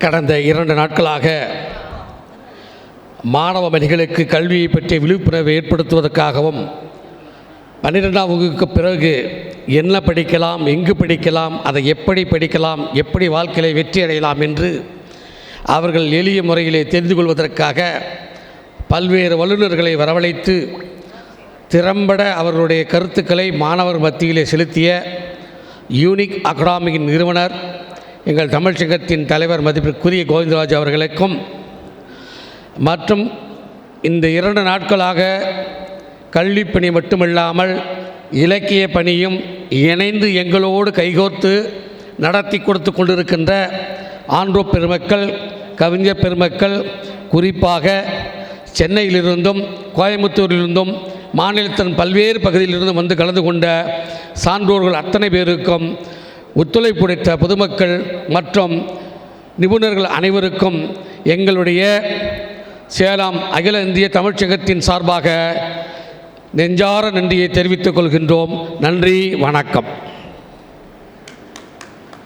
கடந்த இரண்டு நாட்களாக மாணவ மணிகளுக்கு கல்வியை பற்றிய விழிப்புணர்வை ஏற்படுத்துவதற்காகவும் பன்னிரெண்டாம் வகுப்புக்கு பிறகு என்ன படிக்கலாம் எங்கு படிக்கலாம் அதை எப்படி படிக்கலாம் எப்படி வாழ்க்கையை வெற்றி அடையலாம் என்று அவர்கள் எளிய முறையிலே தெரிந்து கொள்வதற்காக பல்வேறு வல்லுநர்களை வரவழைத்து திறம்பட அவர்களுடைய கருத்துக்களை மாணவர் மத்தியிலே செலுத்திய யூனிக் அகாடமியின் நிறுவனர் எங்கள் தமிழ் சங்கத்தின் தலைவர் மதிப்பிற்குரிய கோவிந்தராஜ் அவர்களுக்கும் மற்றும் இந்த இரண்டு நாட்களாக கல்விப்பணி மட்டுமில்லாமல் இலக்கிய பணியும் இணைந்து எங்களோடு கைகோர்த்து நடத்தி கொடுத்து கொண்டிருக்கின்ற ஆன்றோ பெருமக்கள் கவிஞர் பெருமக்கள் குறிப்பாக சென்னையிலிருந்தும் கோயம்புத்தூரிலிருந்தும் மாநிலத்தின் பல்வேறு பகுதியிலிருந்தும் வந்து கலந்து கொண்ட சான்றோர்கள் அத்தனை பேருக்கும் ஒத்துழைப்புடைத்த பொதுமக்கள் மற்றும் நிபுணர்கள் அனைவருக்கும் எங்களுடைய சேலம் அகில இந்திய தமிழ்ச்சங்கத்தின் சார்பாக நெஞ்சார நன்றியை தெரிவித்துக் கொள்கின்றோம். நன்றி வணக்கம்.